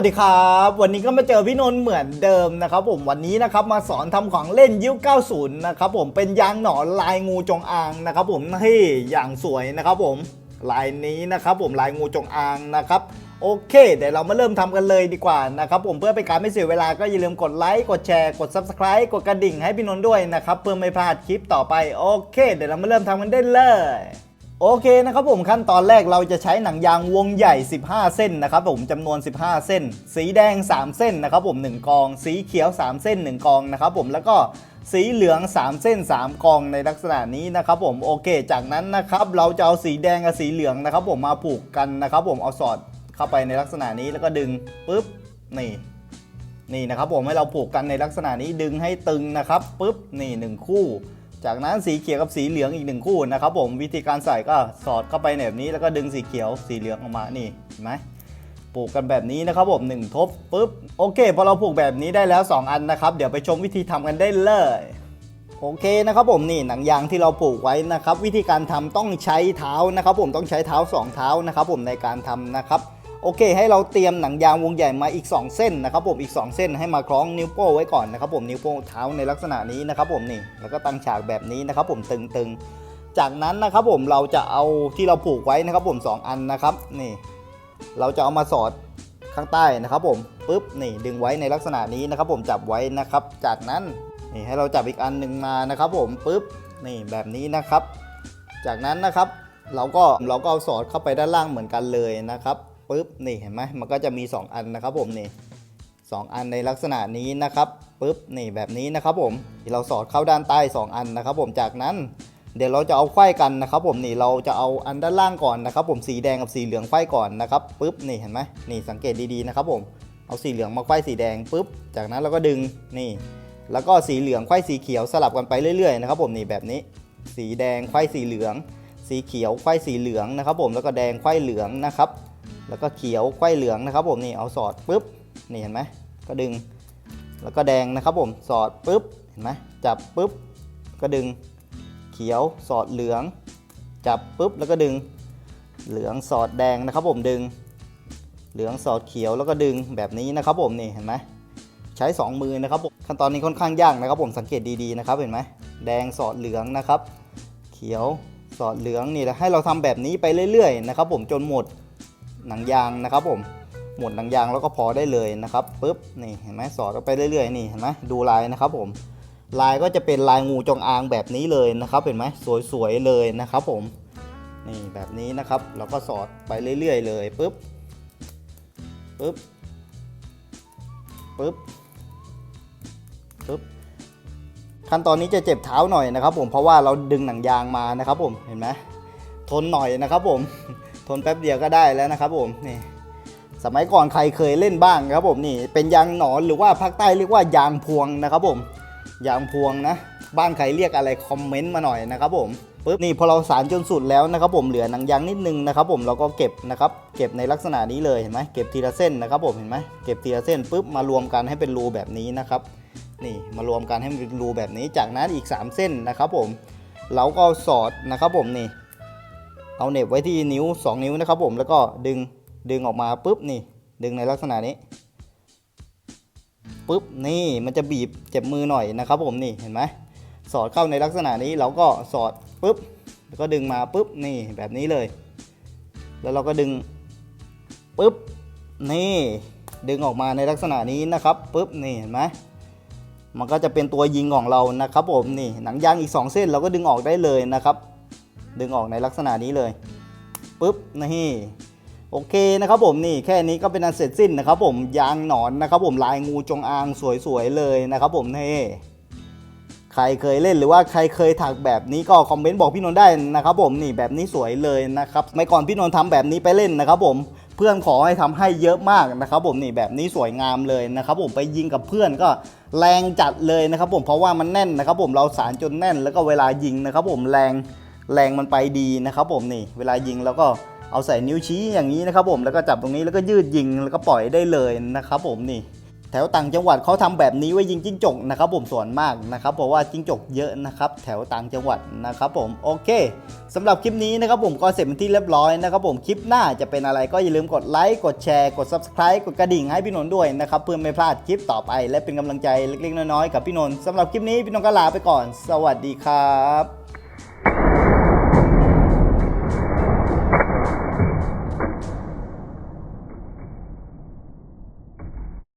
วัสดีครับ วันนี้ก็มาเจอพี่นนท์เหมือนเดิมนะครับผมวันนี้นะครับมาสอนทำของเล่นยุค90 นะครับผมเป็นยางหนอนลายงูจงอางนะครับผมที่อย่างสวยนะครับผมลายนี้นะครับผมลายงูจงอางนะครับโอเค เดี๋ยวเรามาเริ่มทำกันเลยดีกว่านะครับผมเพื่อเป็นการไม่เสียเวลาก็อย่าลืมกดไลค์กดแชร์กด Subscribe กดกระดิ่งให้พี่นนท์ด้วยนะครับเพื่อไม่พลาดคลิปต่อไปโอเค เดี๋ยวเรามาเริ่มทำกันได้เลย โอเคนะครับผมขั้นตอนแรกเราจะใช้หนังยางวงใหญ่ 15 เส้นนะครับผมจำนวน 15 เส้น สีแดง 3 เส้นนะครับผม 1 กอง สีเขียว 3 เส้น 1 กองนะครับผมแล้วก็สีเหลือง 3 เส้น 3 กองในลักษณะนี้นะครับผมโอเค จากนั้นนะครับเราจะเอาสีแดงกับสีเหลืองนะครับผมมาผูกกันนะครับผมเอาสอดเข้าไปในลักษณะนี้แล้วก็ดึงปุ๊บนี่นี่นะครับผมให้เราผูกกันในลักษณะนี้ดึงให้ตึงนะครับปุ๊บนี่หนึ่งคู่ จากนั้นสีเขียวกับสีเหลืองอีกหนึ่งคู่นะครับผมวิธีการใส่ก็สอดเข้าไปแบบนี้แล้วก็ดึงสีเขียวสีเหลืองออกมานี่เห็นไหมปลูกกันแบบนี้นะครับผมหนึ่งทบปุ๊บโอเคพอเราปลูกแบบนี้ได้แล้ว 2 อันนะครับ เดี๋ยวไปชมวิธีทำกันได้เลยโอเคนะครับผมนี่หนังยางที่เราปลูกไว้นะครับ วิธีการทำต้องใช้เท้านะครับ ผมต้องใช้เท้า 2 เท้านะครับ ผมในการทำนะครับ โอเค ให้เราเตรียมหนังยางวงใหญ่มาอีก 2 เส้นนะครับผมอีก 2 เส้นให้มาคล้องนิ้วโป้งไว้ก่อนนะครับผมนิ้วโป้งเท้าในลักษณะนี้นะครับผมนี่แล้วก็ตั้งฉากแบบนี้นะครับผมตึงๆ จากนั้นนะครับผมเราจะเอาที่เราผูกไว้นะครับผม 2 อันนะครับนี่ เราจะเอามาสอดข้างใต้นะครับผมปุ๊บนี่ดึงไว้ในลักษณะนี้นะครับผมจับไว้นะครับ จากนั้นนี่ให้เราจับอีกอันหนึ่งมานะครับผมปุ๊บนี่แบบนี้นะครับ จากนั้นนะครับเราก็เราก็เอาสอดเข้าไปด้านล่างเหมือนกันเลยนะครับ ปุ๊บนี่เห็นไหมมันก็จะมี 2 อันนะครับผมนี่สองอันในลักษณะนี้นะครับปุ๊บนี่แบบนี้นะครับผมเราสอดเข้าด้านใต้ 2 อันนะครับ ผมจากนั้น เดี๋ยวเราจะเอาไขว้กันนะครับ ผมนี่เราจะเอาอันด้านล่างก่อนนะครับ ผมสีแดงกับสีเหลืองไขว้ก่อนนะครับปุ๊บนี่เห็นไหมนี่สังเกตดีๆนะครับ ผมเอาสีเหลืองมาไขว้สีแดงปุ๊บจากนั้นเราก็ดึงนี่ แล้วก็สีเหลืองไขว้สีเขียวสลับกันไปเรื่อยๆนะครับ ผมนี่แบบนี้ สีแดงไขว้สีเหลือง สีเขียวไขว้สีเหลืองนะครับ ผมแล้วก็แดงไขว้เหลืองนะครับ แล้วก็เขียวไขว้เหลืองนะครับผมนี่เอาสอดปุ๊บนี่เห็นไหมก็ดึง แล้วก็แดงนะครับผมสอดปุ๊บเห็นไหมจับปุ๊บก็ดึง เขียวสอดเหลือง จับปุ๊บแล้วก็ดึง เหลืองสอดแดงนะครับผมดึง เหลืองสอดเขียวแล้วก็ดึงแบบนี้นะครับผมนี่เห็นไหมใช้ 2 มือนะครับผมขั้นตอนนี้ค่อนข้างยากนะครับ ผมสังเกตดีๆนะครับเห็นไหมแดงสอดเหลืองนะครับ เขียวสอดเหลืองนี่แหละให้เราทำแบบนี้ไปเรื่อยๆนะครับผมจนหมด หนังยางนะครับผมหมดหนังยางแล้วก็พอได้เลยนะครับปุ๊บนี่เห็นไหมสอดไปเรื่อยๆนี่เห็นไหมดูลายนะครับผมลายก็จะเป็นลายงูจงอางแบบนี้เลยนะครับเห็นไหมสวยๆเลยนะครับผมนี่แบบนี้นะครับเราก็สอดไปเรื่อย ๆ เลยปุ๊บปุ๊บปุ๊บปุ๊บขั้นตอนนี้จะเจ็บเท้าหน่อยนะครับ ผมเพราะว่าเราดึงหนังยางมานะครับ ผมเห็นไหมทนหน่อยนะครับผม ทนแป๊บเดียวก็ได้แล้วนะครับผมนี่สมัยก่อนใครเคยเล่นบ้างครับผมนี่เป็นยางหนอนหรือว่าภาคใต้เรียกว่ายางพวงนะครับผมยางพวงนะ บ้านใครเรียกอะไรคอมเมนต์มาหน่อยนะครับผมปุ๊บนี่พอเราสารจนสุดแล้วนะครับผมเหลือหนังยางนิดนึงนะครับผมเราก็เก็บนะครับเก็บในลักษณะนี้เลยเห็นไหมเก็บทีละเส้นนะครับผมเห็นไหมเก็บทีละเส้นปุ๊บมารวมกันให้เป็นรูแบบนี้นะครับนี่มารวมกันให้มันเป็นรูแบบนี้จากนั้นอีก 3 เส้นนะครับผมเราก็สอดนะครับผมนี่ เอาเน็บไว้ที่นิ้ว 2 นิ้วนะครับผมแล้วก็ดึงดึงออกมาปุ๊บนี่ ดึงในลักษณะนี้ปุ๊บนี่มันจะบีบเจ็บมือหน่อยนะครับผมนี่เห็นไหมสอดเข้าในลักษณะนี้เราก็สอดปุ๊บแล้วก็ดึงมาปุ๊บนี่แบบนี้เลย แล้วเราก็ดึงปุ๊บนี่ดึงออกมาในลักษณะนี้นะครับปุ๊บนี่เห็นไหมมันก็จะเป็นตัวยิงของเรานะครับผมนี่หนังยางอีก 2 เส้นเราก็ดึงออกได้เลยนะครับ ดึงออกในลักษณะนี้เลยปุ๊บนี่โอเคนะครับผมนี่แค่นี้ก็เป็นอันเสร็จสิ้นนะครับผมยางหนอนนะครับผมลายงูจงอางสวยๆเลยนะครับผมนี่ใครเคยเล่นหรือว่าใครเคยถักแบบนี้ก็คอมเมนต์บอกพี่นนท์ได้นะครับผมนี่แบบนี้สวยเลยนะครับไม่ก่อนพี่นนท์ทำแบบนี้ไปเล่นนะครับผมเพื่อนขอให้ทำให้เยอะมากนะครับผมนี่แบบนี้สวยงามเลยนะครับผมไปยิงกับเพื่อนก็แรงจัดเลยนะครับผมเพราะว่ามันแน่นนะครับผมเราสารจนแน่นแล้วก็เวลายิงนะครับผมแรง แรงมันไปดีนะครับผมนี่เวลายิงแล้วก็เอาใส่นิ้วชี้อย่างนี้นะครับผมแล้วก็จับตรงนี้แล้วก็ยืดยิงแล้วก็ปล่อยได้เลยนะครับผมนี่ แถวต่างจังหวัดเขาทำแบบนี้ไว้ยิงจิ้งจกนะครับผมส่วนมากนะครับเพราะว่าจิ้งจกเยอะนะครับแถวต่างจังหวัดนะครับผมโอเคสำหรับคลิปนี้นะครับผมก็เสร็จเป็นที่เรียบร้อยนะครับผมคลิปหน้าจะเป็นอะไรก็อย่าลืมกดไลค์กดแชร์กด subscribe กดกระดิ่งให้พี่นนท์ด้วยนะครับเพื่อไม่พลาดคลิปต่อไป และเป็นกำลังใจเล็กๆน้อยๆกับพี่นนท์สำหรับคลิปนี้พี่นนท์ก็ลาไปก่อน สวัสดีครับ